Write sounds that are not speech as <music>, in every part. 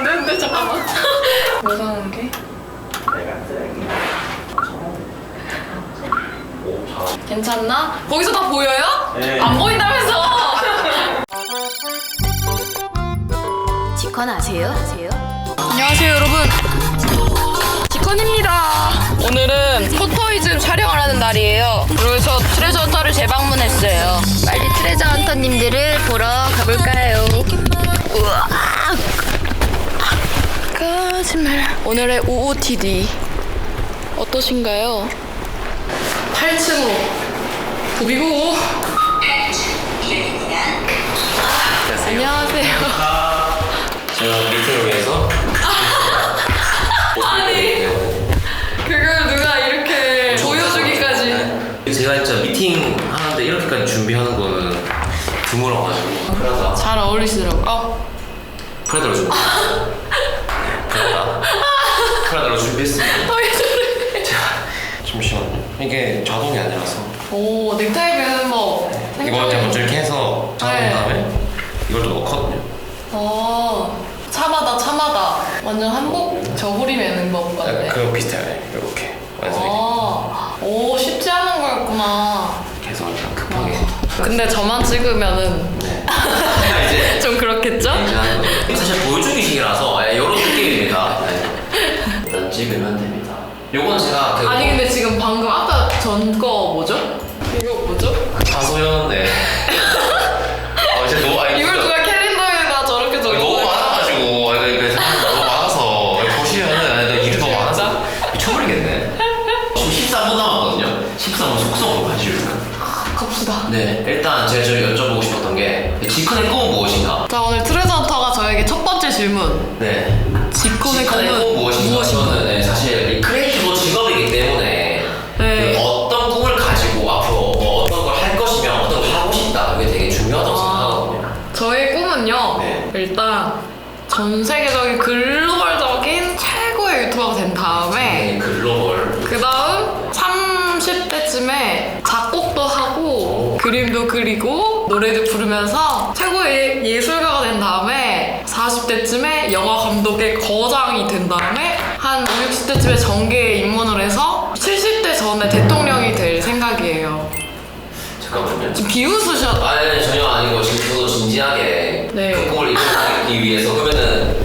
안 되는데 잠깐만. <laughs> 뭐 사는 게? 내가 쓰레기. 오, 잘. 괜찮나? 거기서 다 보여요? 네. 안 보인다면서? <laughs> 지컨 아세요? 아세요? 안녕하세요 여러분 지컨입니다 오늘은 포토이즘 촬영을 하는 날이에요 그래서 트레저 헌터를 재방문했어요 빨리 트레저 헌터님들을 보러 가볼까요? 거짓말 오늘의 OOTD 어떠신가요? 8층으로 도비고 안녕하세요 제가 미팅을 위해서. <laughs> 아니. 그걸 누가 이렇게 보여주기까지 제가 진짜 미팅 하는데 이렇게까지 준비하는 거는 드물어가지고. 프라다. 잘 어울리시더라고요 어. 프라다로 준 <laughs> 비. 프라다. 프라다로 준비했습니다. 제가 잠시만요. 이게 자동이 아니라서. 오 넥타이 매는 법 이거 제가 먼저 이렇게 해서 자른 네. 다음에 이걸 또 넣거든요. 어 차마다 차마다 완전 한복 저고리 매는 법 약간 같네 그거 비슷해요. 이렇게 완성이 어, 오 쉽지 않은 거였구나 계속 약간 급하게. 근데 저만 찍으면은 네. <laughs> 이제 좀 그렇겠죠? 이제 하는. 사실 보여주기식이라서 이런 느낌입니다. 네. <laughs> 일단 찍으면 됩니다. 요건 제가 그 아니 근데 지금 방금 아까 전 질문 네. 지컨의 꿈은 무엇인가? 무엇인가? 저는 네, 사실 이 크리에이티브 직업이기 때문에 네. 그 어떤 꿈을 가지고 앞으로 뭐 어떤 걸 할 것이며 어떤 걸 하고 싶다 이게 되게 중요하다고 생각하거든요. 저의 꿈은요 네. 일단 전 세계적인 글로벌적인 최고의 유튜버가 된 다음에 네, 글로벌. 그 다음 30대쯤에 작곡도 하고 오. 그림도 그리고 노래도 부르면서 50대쯤에 영화 감독의 거장이 된 다음에 한 60대쯤에 정계에 입문을 해서 70대 전에 대통령이 될 생각이에요. 잠깐만요. 지금 비웃으셨... 아, 아니, 아니 전혀 아니고 지금 저도 진지하게 네. 그 꿈을 이루기 위해서 그러면은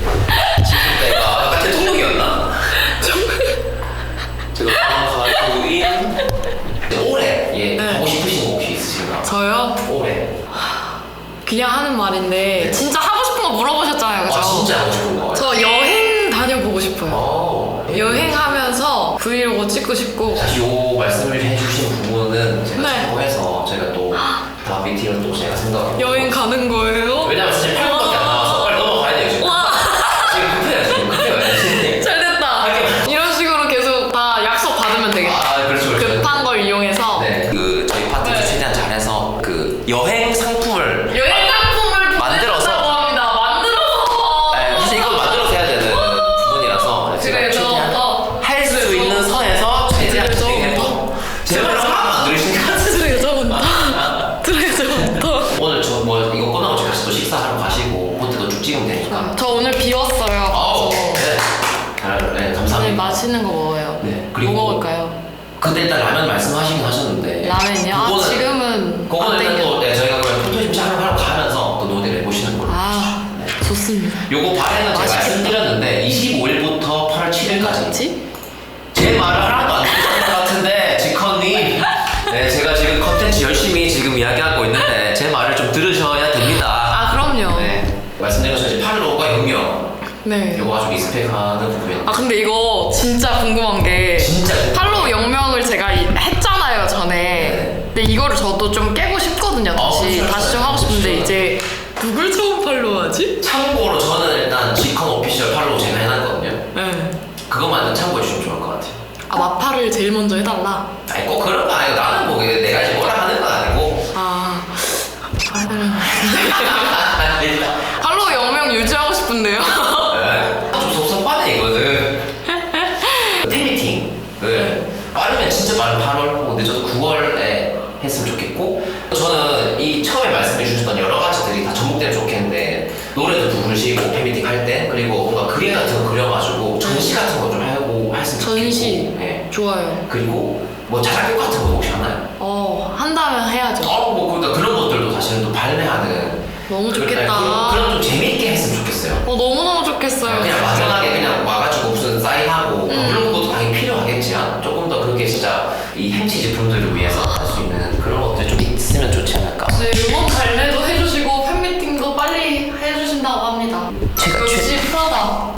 지금 내가 아까 대통령이었나? 제가 방송인 올해 예 네. 하고 싶으신 거 혹시 있으신가? 저요? 올해 그냥 하는 말인데 네. 진짜 물어보셨잖아요. 그죠? 아 진짜 하고 싶은 거. 저 여행 다녀보고 싶어요. 어. 여행하면서 브이로그 찍고 싶고 사실 요 말씀을 해주신 부분은 제가 네. 참고해서 제가 또 다음 미팅을 또 제가 생각하고 여행 가는 거예요? 왜냐면 사실 8분 7일까지 뭐지? 제 말을 하나도 안 듣는 것 같은데 지컨님 네 제가 지금 컨텐츠 열심히 지금 이야기하고 있는데 제 말을 좀 들으셔야 됩니다 아, 그럼요. 네 말씀드린 것처럼 이제 팔로우가 영명 네. 요거 아주 리스펙하는 부분입니다 아 근데 이거 진짜 궁금한 게 진짜 팔로우 영명을 제가 이- 했잖아요 전에 네. 근데 이거를 저도 좀 깨고 싶거든요 어, 다시 그렇죠. 다시 좀 하고 싶은데 그렇죠. 이제 누굴 처음 팔로우하지? 참고로 저는 일단 지컨 오피셜 팔로우 제가 해놨거든요 네. 일단 참고해 주시면 좋을 것 같아요. 아 마파를 제일 먼저 해달라? 아니 꼭 그런 거 아니고 나는 뭐 이게 내가 이제 뭐라 하는 건 아니고. 아 해달라는 아니 <laughs> 팔로우 영명 유지하고 싶은데요? 네. 좀 섭섭하네 이거는. <laughs> 팬미팅을 빠르면 진짜 빠른 8월? 근데 저도 9월에 했으면 좋겠고. 저는 이 처음에 말씀해 주셨던 여러 가지들이 다 접목되면 좋겠는데 노래도 부르시고 팬미팅 할 때 그리고 뭔가 그림 같은 거 그려가지고 전시 같은 거 좀 했으면 전시. 네. 좋아요. 그리고 뭐 자작곡 같은 거 혹시 하나요? 어, 한다면 해야죠. 어, 뭐 그러니까 그런 것들도 사실은 또 발매하는 너무 그런- 좋겠다. 그런, 그런 좀 재밌게 했으면 좋겠어요. 어, 너무너무 좋겠어요. 그냥 막연하게 그냥 와가지고 무슨 사인하고 음. 그런 것도 당연히 필요하겠지만 조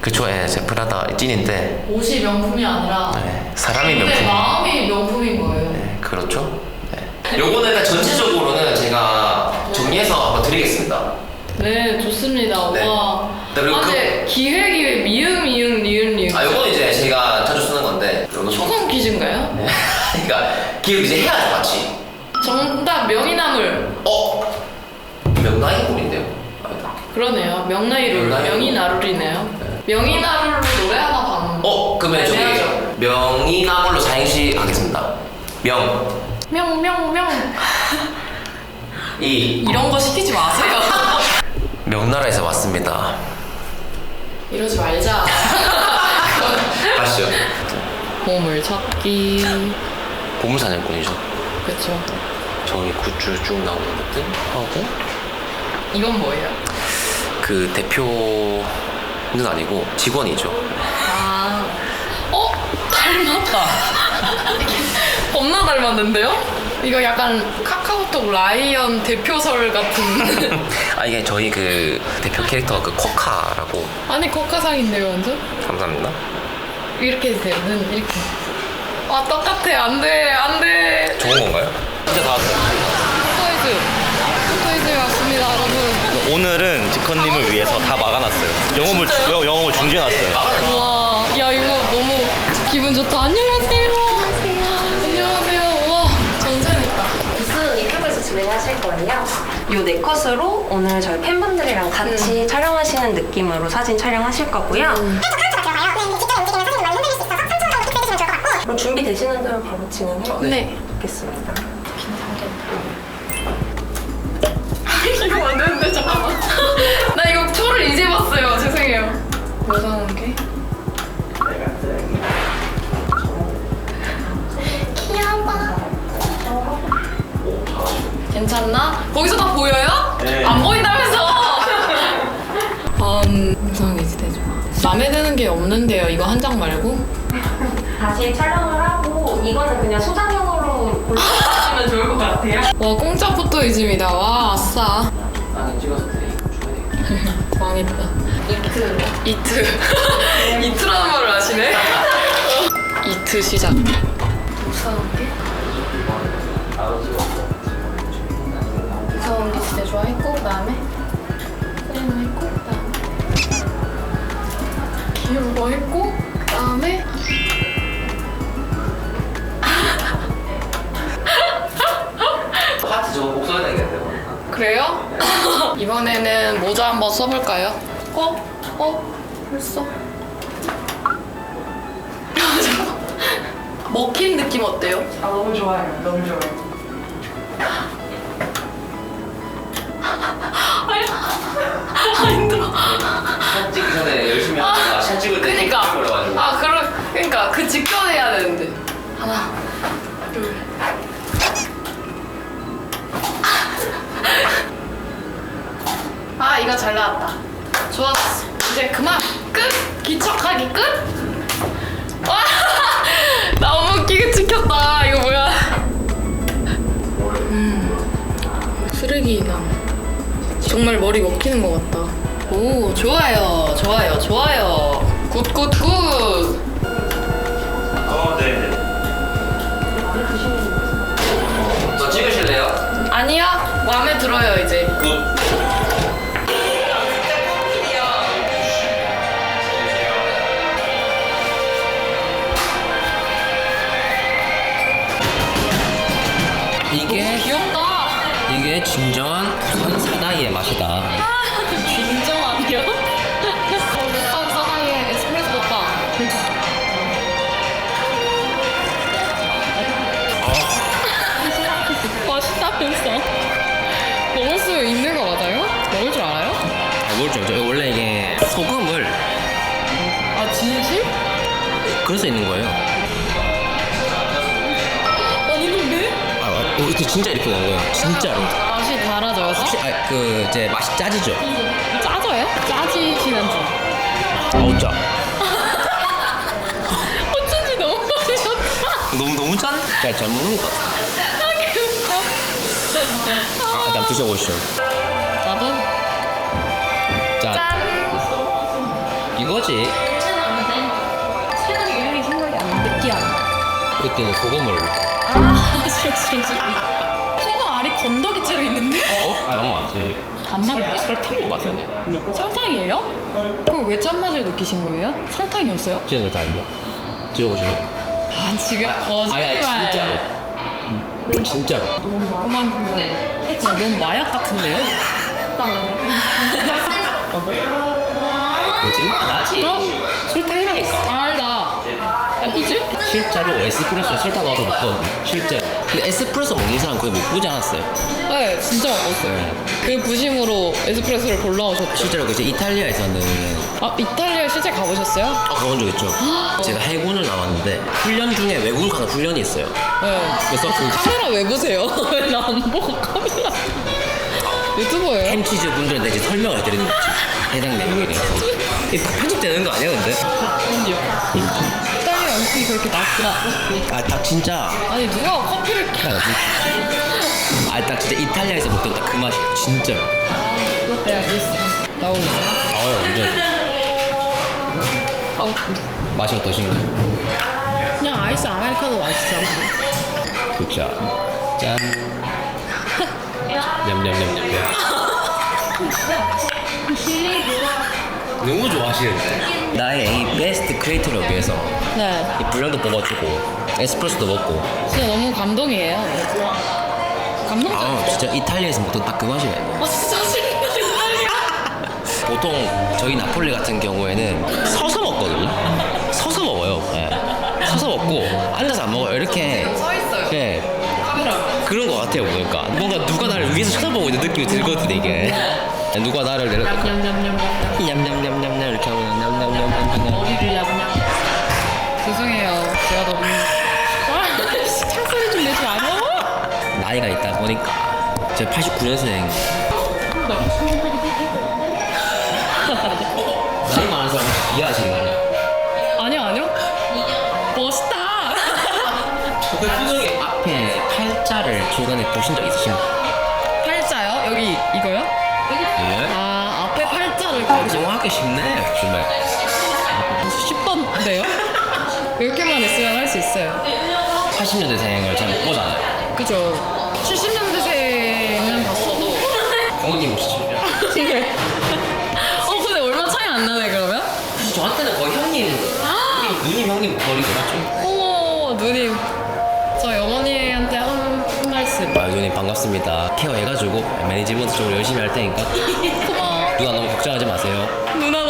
그쵸, 예, 제 프라다 찐인데 옷이 명품이 아니라 네, 사람이 근데 명품. 마음이 명품인 거예요. 네, 그렇죠. 네. 요거는 일단 전체적으로는 제가 정리해서 한번 드리겠습니다. 네, 좋습니다. 네. 와. 네, 그리고 아, 근데 기획 기획 미음 미음 니은 니은. 아, 요거는 이제 제가 자주 쓰는 건데, 요거 초성 퀴즈인가요? 네. <laughs> 그러니까 기획 이제 해야죠, 같이. 정답 명이나물. 어? 명당이 꼴인데요? 그러네요. 명나이룰. 명나이룰. 명이나룰이네요. 명이나룰로 노래 하나 방. 어? 그러면 네, 저기 해야죠. 명이나물로 사행시 하겠습니다. 명, 명, 명, 명. 이, 이런 거 시키지 마세요. <laughs> 명나라에서 왔습니다. 이러지 말자. <laughs> 아시죠? 보물 찾기. 보물사냥꾼이죠. 그쵸. 저기 굿즈 쭉 나오는 것들 하고 이건 뭐예요? 그 대표 는 아니고 직원이죠. 아. 어? 닮았다. <laughs> 겁나 닮았는데요? 이거 약간 카카오톡 라이언 대표설 같은. <laughs> 아 이게 저희 그 대표 캐릭터가 그 코카라고 아니, 코카상인데요, 완전? 감사합니다. 이렇게 해주세요. 눈 이렇게. 아, 똑같아. 안 돼. 안 돼. 좋은 건가요? 진짜 다 왔어요. 포토이즈. 포토이즈 왔습니다, 여러분. 오늘은 지커님을 위해서 다 막아놨어요. 영업을 진짜요? 영- 영업을 중지해놨어요. 우와, 야 이거 너무 기분 좋다. 안녕하세요. 안녕하세요. 우와, 전세냈다. 무슨 유튜브에서 진행하실 거예요? 요 네 컷으로 오늘 저희 팬분들이랑 같이 촬영하시는 느낌으로 사진 촬영하실 거고요. 그럼 준비되시는 대로 바로 진행해 네. 보겠습니다. 이거 안 되는데. 나 이거 초를 이제 봤어요. 죄송해요. 뭐 사는 게? 괜찮나? 거기서 다 보여요? 네. 안 보인다면서? <laughs> 음, 이지되지 마. 마음에 드는 게 없는데요. 이거 한 장 말고? 다시 촬영을 하고 이거는 그냥 소장용으로 골라주시면 좋을 것 같아요. 와 공짜 포토이즘이다. 와 아싸. 망했다. 이트. 이트. 이트라는 말을 아시네? <laughs> 이트 시작. 써볼까요? 어? 어? 벌써? <laughs> 먹힌 느낌 어때요? 아 너무 좋아요. 너무 좋아요. 아 힘들어. 사진 찍기 전에 열심히 하다가 사진 찍을 때 그니까. 아 그러 그니까 그 직전 해야 되는데. 하나, 둘. 아 이거 잘 나왔다. 좋았어. 이제 그만 끝. 기척하기 끝. 와 <laughs> 너무 웃기게 찍혔다. 이거 뭐야? 음 쓰레기남. 정말 머리 먹히는 것 같다. 오, 좋아요, 좋아요, 좋아요. 굿, 굿, 굿. 어, 네. 저 찍으실래요? 아니야, 마음에 들어요, 이제. 굿. 이게 귀엽다. 이게 진정한 부산 사나이의 맛이다. 진정 아니야? 사나이의 에스프레소 오빠. 맛있다면서. 먹을 수 있는 거 맞아요? 먹을 줄 알아요? 뭘 좀, 저 원래 이게 소금을 그래서 있는 거예요. 아, 어, 이거 진짜 이렇게 거예요. 진짜로. 맛이 달아져요. 혹시 아, 그 이제 맛이 짜지죠? 짜져요? 짜지시는 중. 아우 짜. 어쩐지 너무 맛있었다. 너무 너무 짠? 잘, 잘 먹는 것 같아. 아, 일단 드셔보시죠. 나도 자, 짠. 이거지. 색깔이 생각이 안 느끼하다. 그때는 소금을. 아, 싫어. 소금 알이 건더기째로 있는데? 어? 너무 많지. 단맛이야? 설탕인 것 같은데. 설탕이에요? 그럼 왜 짠맛을 느끼신 거예요? 설탕이었어요? 진짜 다 알죠. 드셔보시죠. 아 지금 거짓말. 아야 진짜로. 음, 진짜로. 그만 근데 진짜 너무 마약 같은데요? 거짓말 나지. 어? 설탕이랑. 아 실제로 에스프레소에 설탕 넣어서 먹거든요. 실제로. 근데 에스프레소 먹는 사람 거의 못 보지 않았어요. 네, 진짜 먹었어요. 그 부심으로 에스프레소를 골라오셨죠. 실제로 그 이제 이탈리아에서는 아, 이탈리아 실제 가보셨어요? 아, 가본 적 있죠. 제가 해군을 나왔는데 훈련 중에 외국 가는 훈련이 있어요. 네. 그래서 그 카메라 왜 보세요? <laughs> 왜 나 안 보고 카메라? 유튜버예요? 햄치즈 분들한테 이제 설명을 드리는 거지. 해당 내용에 대해서. 이게 다 편집되는 거 아니야, 근데? 이탈리 아 음식이 그렇게 낫구나. 아, 딱 진짜. 아니, 누가 커피를 아, 딱 진짜 이탈리아에서 먹던 딱 그 맛이야. 진짜. 네, 알겠어. 나올래. 아, 완전. 어, 맛이 어떠신가요? 그냥 아이스 아메리카노 맛있어. 그쵸. 짠. <laughs> 냠냠냠냠. 너무 좋아하시는데? 나의 이 베스트 크리에이터를 위해서 네. 이 분량도 뽑아주고 에스프레소도 먹고 진짜 너무 감동이에요. 감동 아 진짜 이탈리아에서 먹던 딱그 맛이네 아, 진짜 싫어. <laughs> 보통 저희 나폴리 같은 경우에는 서서 먹거든요 서서 먹어요 예. 서서 먹고 앉아서 안 먹어요 이렇게 서 있어요. 예. 카메라. 그런 것 같아요 보니까 뭔가 누가 나를 위에서 쳐다보고 있는 느낌이 들거든 이게 누가 나를 내려 냠냠냠냠. 냠냠냠냠냠 이렇게 하고 냠냠냠냠냠 머리를 냠냠. 죄송해요. 제가 너무. 아, 씨, 창소리 좀 내지 마요. 나이가 있다 보니까 제가 89년생 <laughs> 나이 많은 사람 이해하시는 거 아니야? 아니요, 아니요. 멋있다. 저 표정에 앞에 팔자를 중간에 보신 적 있으신가요? 팔자요? 여기 이거요? 예? 아, 앞에 팔자를 보시 정확하게 쉽네 정말 10번인데요? 이렇게만 있으면 할 수 있어요. 80년대생을 잘 못 보잖아요 그죠? 70년대생은 봤어도. 어머님 혹시 어, 근데 얼마 차이 안 나네, 그러면? 저한테는 거의 형님 형님, 누님 형님 거리가 맞죠? 어머, 누님. 반갑습니다 케어해가지고 매니지먼트 쪽으로 열심히 할 테니까 고마워. <laughs> 누나 너무 걱정하지 마세요 누나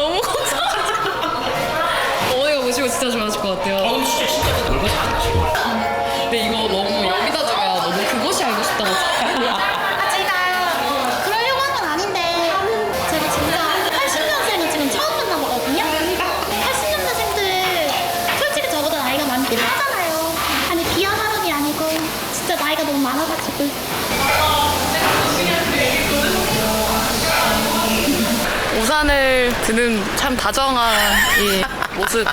우산을 드는 참 다정한 이 모습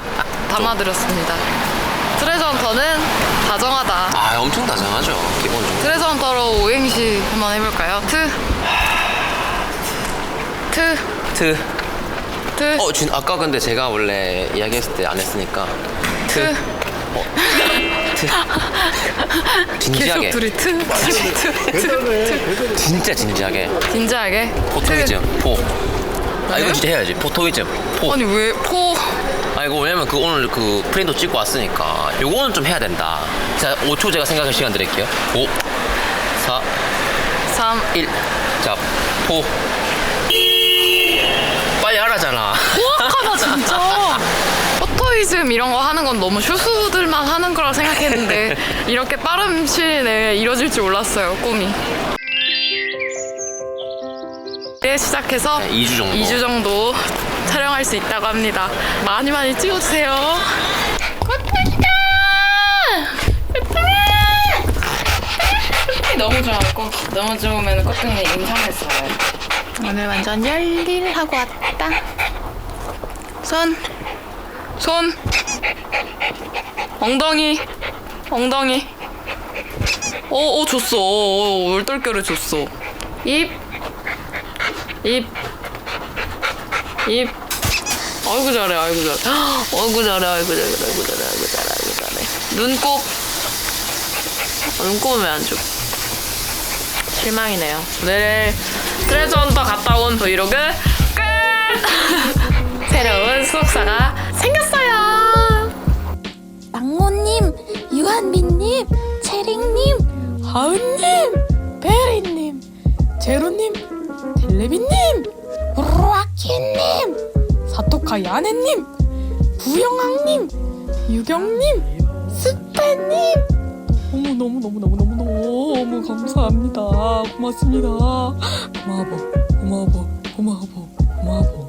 담아드렸습니다. 트레저헌터는 다정하다. 아 엄청 다정하죠 기본적으로 트레저헌터로 오행시 한번 해볼까요? 트. 트. 트 트. 어, 진 아까 근데 제가 원래 이야기했을 때 안 했으니까 트. 트 계속 진지하게 둘이 트. 트. 트. 트. 진짜 진지하게 진지하게. 포토이즘 포. 아 이거 네? 진짜 해야지 포토이즘 포. 아니 왜 포? 아 이거 왜냐면 그 오늘 그 프린도 찍고 왔으니까 요거는 좀 해야 된다. 자 5초 제가 생각할 시간 드릴게요. 5 4 3. 1. 자 포. 빨리 하라잖아. 정확하다 <laughs> 진짜. 포토이즘 이런 거 하는 건 너무 슈수들만 하는 거라 생각했는데 <laughs> 이렇게 빠른 시일 내에 이뤄질 줄 몰랐어요 꿈이. 시작해서 네, 2주 정도 2주 정도 촬영할 수 있다고 합니다. 많이 많이 찍어주세요. 코털이다! 너무 좋아하고 너무 좋으면 코털이 임상했어요. 오늘 완전 열일하고 왔다. 손, 손, 엉덩이, 엉덩이. 어, 어 줬어. 어, 어, 어 얼떨결에 줬어. 입. 입, 입. 아이고 잘해, 아이고 잘해. 아이고 잘해, 아이고 잘해, 아이고 잘해, 아이고 잘해, 아이고 잘해. 눈곱. 아, 눈곱은 왜 안 줘? 실망이네요. 오늘 트레저 헌터 갔다 온 브이로그 끝! <laughs> 새로운 수속사가 생겼어요! 망모님, 유한빈님, 채링님, 하은 사토카 야네님, 부영왕님, 유경님, 스페님. 너무 너무 너무 너무 너무 너무 감사합니다. 고맙습니다. <gasps> 고마워, 고마워, 고마워, 고마워.